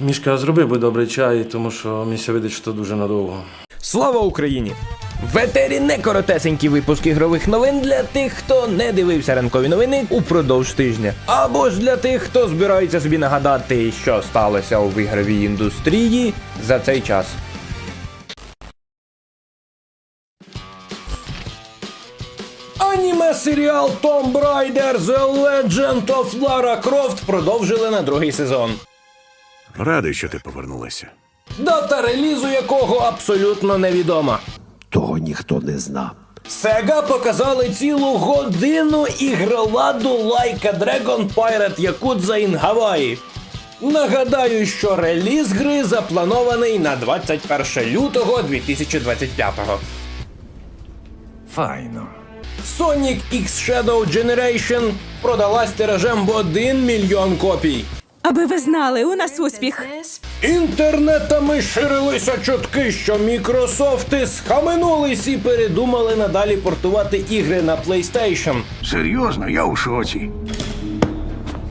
Мішка, зроби би добрий чай, тому що місія видить, що дуже надовго. Слава Україні! В етері не коротесенький випуск ігрових новин для тих, хто не дивився ранкові новини упродовж тижня. Або ж для тих, хто збирається собі нагадати, що сталося у ігровій індустрії за цей час. Аніме серіал Tomb Raider The Legend of Lara Croft продовжили на другий сезон. Радий, що ти повернулася. Дата релізу якого абсолютно невідома. Того ніхто не зна. Сега показали цілу годину ігроладу Like a Dragon Pirate Yakuza in Hawaii. Нагадаю, що реліз гри запланований на 21 лютого 2025-го. Файно. Sonic X Shadow Generation продалась тиражем в 1 мільйон копій. Аби ви знали, у нас успіх. Інтернетами ширилися чутки, що Мікрософти схаменулись і передумали надалі портувати ігри на PlayStation. Серйозно, я у шоці.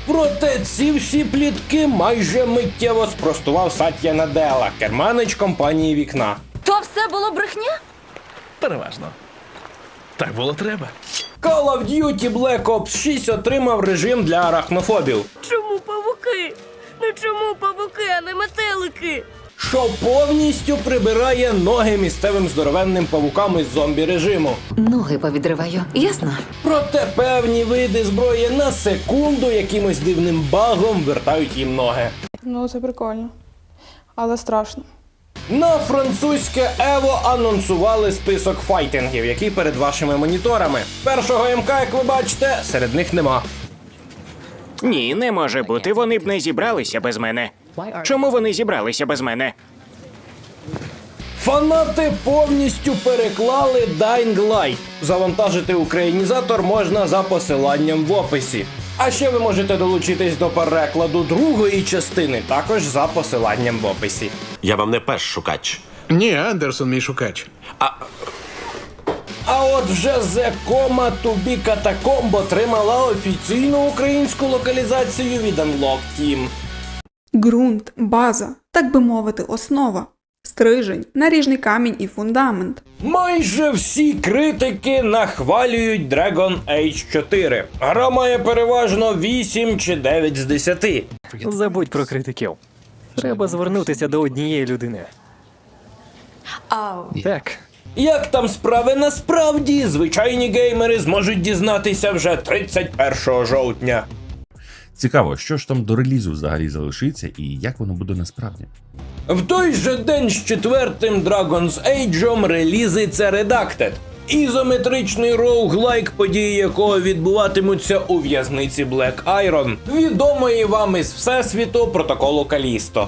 Проте ці всі плітки майже миттєво спростував Сатя Наделла, керманич компанії вікна. То все було брехня? Переважно. Так було треба. Call of Duty Black Ops 6 отримав режим для арахнофобів, Чому павуки? Чому павуки, а не метелики? що повністю прибирає ноги місцевим здоровенним павукам із зомбі режиму. Ноги повідриваю, ясно? Проте певні види зброї на секунду якимось дивним багом вертають їм ноги. Ну, це прикольно. Але страшно. На французьке Ево анонсували список файтингів, які перед вашими моніторами. Першого МК, як ви бачите, серед них нема. Ні, не може бути. Вони б не зібралися без мене. Чому вони зібралися без мене? Фанати повністю переклали Dying Light. Завантажити українізатор можна за посиланням в описі. А ще ви можете долучитись до перекладу другої частини, також за посиланням в описі. Я вам не пеш шукач. Ні, Андерсон, мій шукач. А от вже The Coma to be Catacomb отримала офіційну українську локалізацію від Unlock Team. Ґрунт, база, так би мовити, основа. Стрижень, наріжний камінь і фундамент. Майже всі критики нахвалюють Dragon Age 4. Гра має переважно 8 чи 9 з 10. Забудь про критиків. Треба звернутися до однієї людини. Так. Як там справи насправді, звичайні геймери зможуть дізнатися вже 31 жовтня. Цікаво, що ж там до релізу взагалі залишиться і як воно буде насправді. В той же день з четвертим Dragon's Age релізиться Redacted. Ізометричний роуглайк, події якого відбуватимуться у в'язниці Black Iron, відомої вам із всесвіту протоколу Калісто.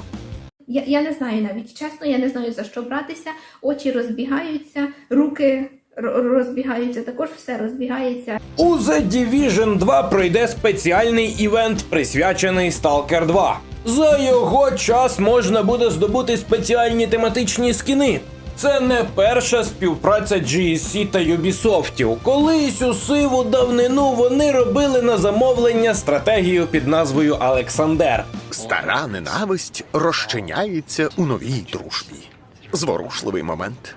Я, я не знаю навіть чесно, я не знаю за що братися. Очі розбігаються, руки розбігаються, також все розбігається. У The Division 2 пройде спеціальний івент, присвячений Stalker 2. За його час можна буде здобути спеціальні тематичні скіни. Це не перша співпраця GSC та Ubisoft. Колись у сиву давнину вони робили на замовлення стратегію під назвою Александер. Стара ненависть розчиняється у новій дружбі. Зворушливий момент.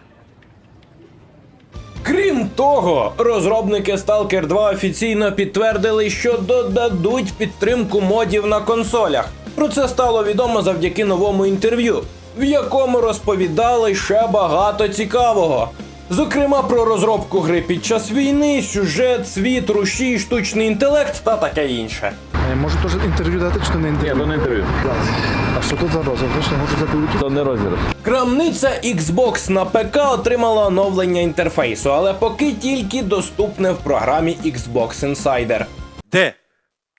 Крім того, розробники Stalker 2 офіційно підтвердили, що додадуть підтримку модів на консолях. Про це стало відомо завдяки новому інтерв'ю, в якому розповідали ще багато цікавого. Зокрема, про розробку гри під час війни, сюжет, світ, рушій, штучний інтелект та таке інше. Можу теж інтерв'ю дати, чи не інтерв'ю? Ні, то не інтерв'ю. А що тут за розгляд? Я можу забути? То не розгляд. Крамниця Xbox на ПК отримала оновлення інтерфейсу, але поки тільки доступне в програмі Xbox Insider. Де?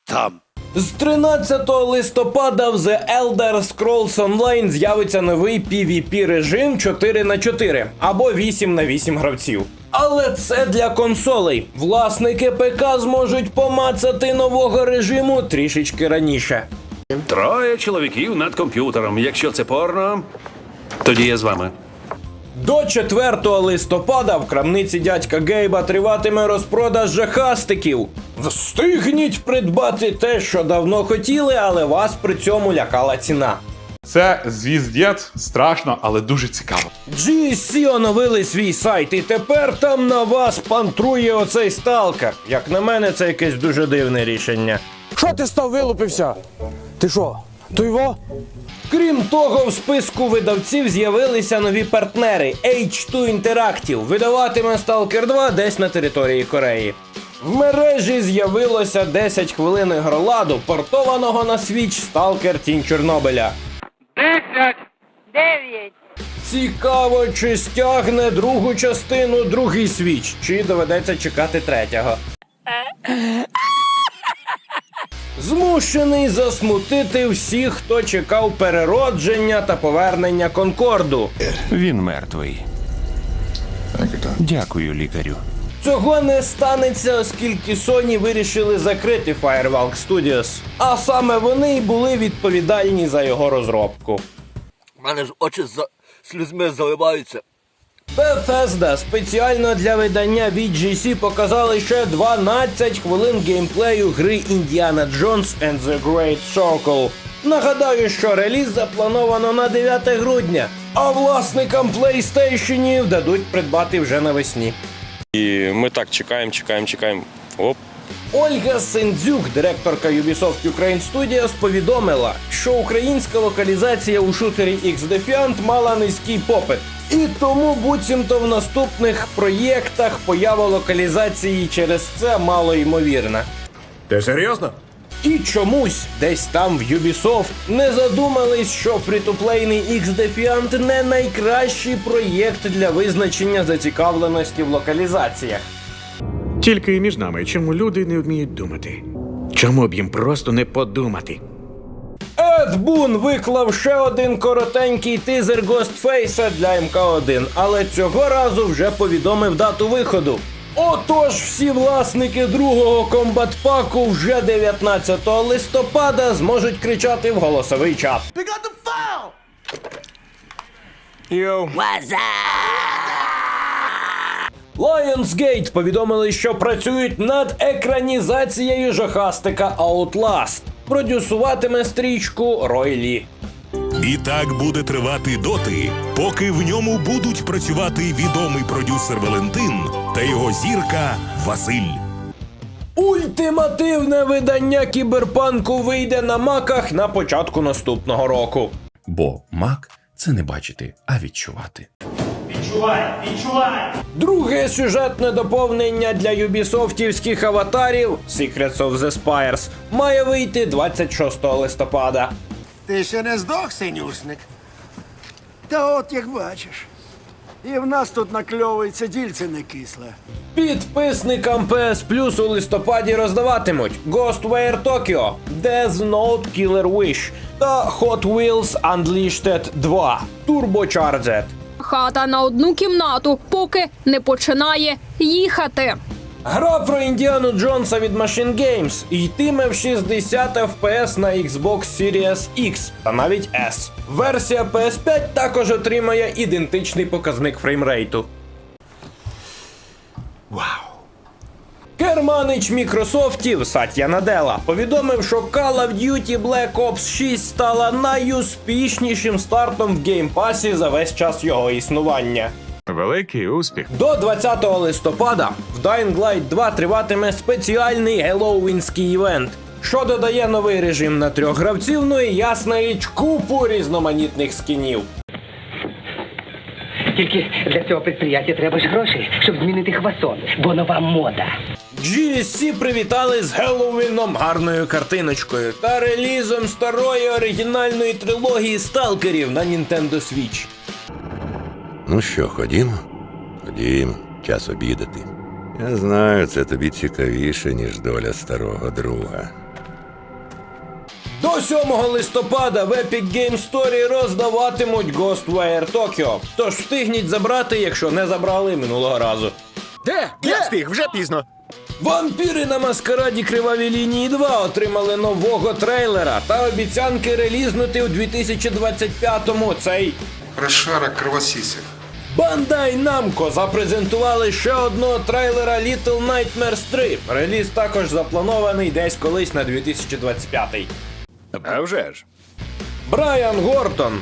Там. З 13 листопада в The Elder Scrolls Online з'явиться новий PvP режим 4 на 4 або 8 на 8 гравців. Але це для консолей. Власники ПК зможуть помацати нового режиму трішечки раніше. Троє чоловіків над комп'ютером. Якщо це порно, тоді я з вами. До 4 листопада в крамниці дядька Гейба триватиме розпродаж жахастиків. Встигніть придбати те, що давно хотіли, але вас при цьому лякала ціна. Це звіздєт, страшно, але дуже цікаво. GSC оновили свій сайт, і тепер там на вас пантрує оцей сталкер. Як на мене, це якесь дуже дивне рішення. Що ти став вилупився? Ти що? То його? Крім того, в списку видавців з'явилися нові партнери H2 Interactive. Видаватиме Stalker 2 десь на території Кореї. В мережі з'явилося 10 хвилин ігроладу, портованого на свіч Stalker Тінь Чорнобиля. 10, 9, Цікаво, чи стягне другу частину другий свіч, чи доведеться чекати третього. Змушений засмутити всіх, хто чекав переродження та повернення Конкорду. Він мертвий. Дякую, лікарю. Цього не станеться, оскільки Sony вирішили закрити Firewalk Studios. А саме вони й були відповідальні за його розробку. У мене ж очі за слізьми заливаються. Bethesda спеціально для видання VGC показали ще 12 хвилин геймплею гри Indiana Jones and the Great Circle. Нагадаю, що реліз заплановано на 9 грудня, а власникам PlayStation дадуть придбати вже навесні. І ми так чекаємо, чекаємо, чекаємо. Оп. Ольга Сендзюк, директорка Ubisoft Ukraine Studios, повідомила, що українська локалізація у шутері X Defiant мала низький попит. І тому буцімто в наступних проєктах поява локалізації через це мало ймовірна. Ти серйозно? І чомусь десь там в Ubisoft не задумались, що фрітуплейний X Defiant не найкращий проєкт для визначення зацікавленості в локалізаціях. Тільки між нами, чому люди не вміють думати? Чому б їм просто не подумати? Ед Бун виклав ще один коротенький тизер Ghostface для МК1, але цього разу вже повідомив дату виходу. Отож, всі власники другого комбат-паку вже 19 листопада зможуть кричати в голосовий чат. Йоу. Lionsgate повідомили, що працюють над екранізацією жахастика Outlast. Продюсуватиме стрічку Рой Лі. І так буде тривати доти, поки в ньому будуть працювати відомий продюсер Валентин та його зірка Василь. Ультимативне видання кіберпанку вийде на маках на початку наступного року. Бо мак це не бачити, а відчувати. Друге сюжетне доповнення для юбісофтівських аватарів Secrets of the Spires має вийти 26 листопада. Ти ще не здох, синюшник? Та от як бачиш. І в нас тут накльовується дільце не кисле. Підписникам PS Plus у листопаді роздаватимуть Ghostwire Tokyo, Death Note Killer Wish та Hot Wheels Unleashed 2 Turbocharged. Хата на одну кімнату, поки не починає їхати. Гра про Індіану Джонса від Machine Games йтиме в 60 FPS на Xbox Series X та навіть S. Версія PS5 також отримає ідентичний показник фреймрейту. Керманич Мікрософтів Сатя Наделла повідомив, що Call of Duty Black Ops 6 стала найуспішнішим стартом в геймпасі за весь час його існування. Великий успіх. До 20 листопада в Dying Light 2 триватиме спеціальний геловінський івент, що додає новий режим на трьох гравців, ну і ясна річ купу різноманітних скінів. Тільки для цього підприємства треба ж гроші, щоб змінити хвасон, бо нова мода. GSC привітали з Геловіном гарною картиночкою та релізом старої оригінальної трилогії сталкерів на Nintendo Switch. Ну що, ходімо? Ходімо, час обідати. Я знаю, це тобі цікавіше, ніж доля старого друга. До 7 листопада в Epic Game Store роздаватимуть Ghostwire Tokyo. Тож встигніть забрати, якщо не забрали минулого разу. Де? Я встиг, вже пізно. Вампіри на маскараді Криваві лінії 2 отримали нового трейлера та обіцянки релізнути у 2025-му цей. Розшарок кровосісів. Bandai Namco запрезентували ще одного трейлера Little Nightmares 3. Реліз також запланований десь колись на 2025. А вже ж. Брайан Гортон,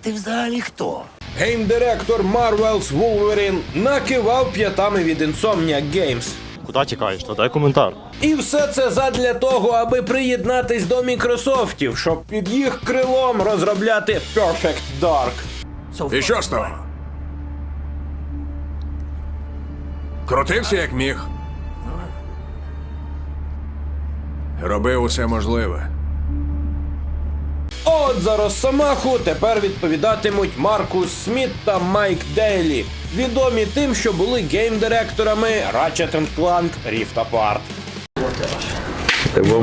Ти взагалі хто? геймдиректор Marvel's Wolverine, накивав п'ятами від Insomniac Games. Куди тікаєш? Дай коментар. І все це задля того, аби приєднатись до Мікрософтів, щоб під їх крилом розробляти Perfect Dark. І що з того? Крутився як міг. Робив усе можливе. От за Росомаху тепер відповідатимуть Маркус Сміт та Майк Дейлі, відомі тим, що були гейм-директорами Ratchet Clank Rift Apart.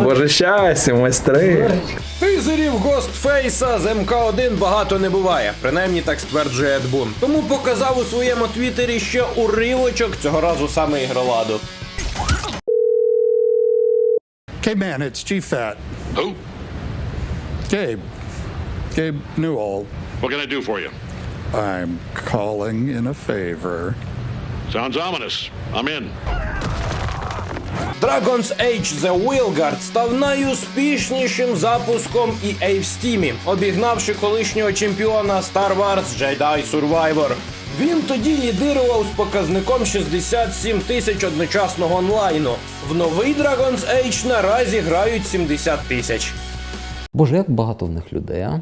Боже щастя, майстри. Тизерів Гостфейса з МК1 багато не буває, принаймні так стверджує Ед Бун. Тому показав у своєму твіттері ще уривочок цього разу саме ігроладу. Hey man, it's Chief Fat. Who? Gabe. Gabe Newell. What can I do for you? I'm calling in a favor. Sounds ominous. I'm in. Dragon's Age The Wheelguard став найуспішнішим запуском EA в Steam, обігнавши колишнього чемпіона Star Wars Jedi Survivor. Він тоді лідирував з показником 67 тисяч одночасного онлайну. В новий Dragon's Age наразі грають 70 тисяч. Боже, як багато в них людей, а?